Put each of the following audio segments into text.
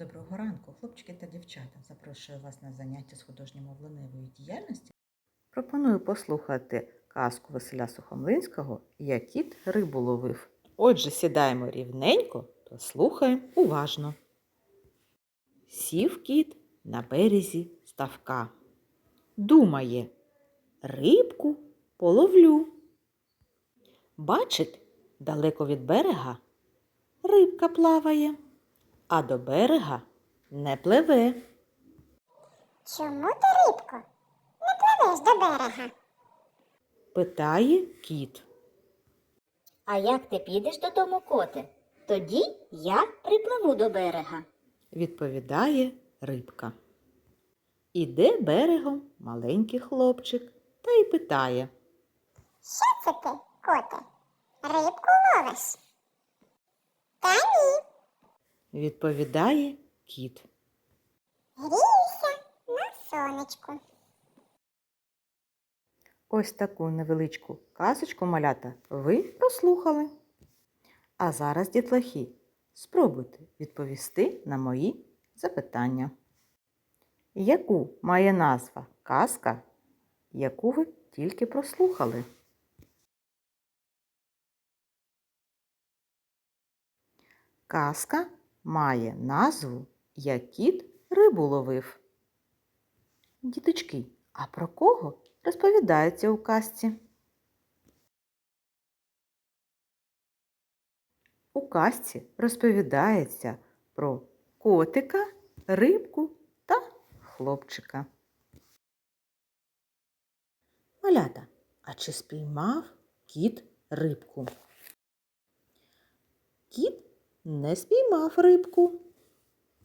Доброго ранку, хлопчики та дівчата. Запрошую вас на заняття з художньо-мовленевої діяльності. Пропоную послухати казку Василя Сухомлинського «Я кіт рибу ловив. Отже, сідаємо рівненько та слухаємо уважно. Сів кіт на березі ставка. Думає, рибку половлю. Бачить, далеко від берега рибка плаває, а до берега не пливе. Чому ти, рибко, не пливеш до берега? Питає кіт. А як ти підеш додому, коте? Тоді я припливу до берега. Відповідає рибка. Іде берегом маленький хлопчик та й питає. Що це ти, коте? Рибку ловиш? Та ні, Відповідає кіт. гріюся на сонечку. Ось таку невеличку казочку малята ви прослухали. А зараз, дітлахи, спробуйте відповісти на мої запитання. Яку має назва казка, яку ви тільки прослухали? Казка має назву Як кіт рибу ловив. Діточки, а про кого розповідається у казці? У казці розповідається про котика, рибку та хлопчика. Малята, а чи спіймав кіт рибку? Кіт не спіймав рибку.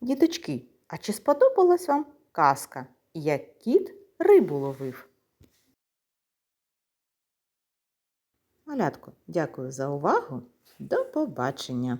Діточки, а чи сподобалась вам казка, як кіт рибу ловив? Малятко, дякую за увагу. До побачення!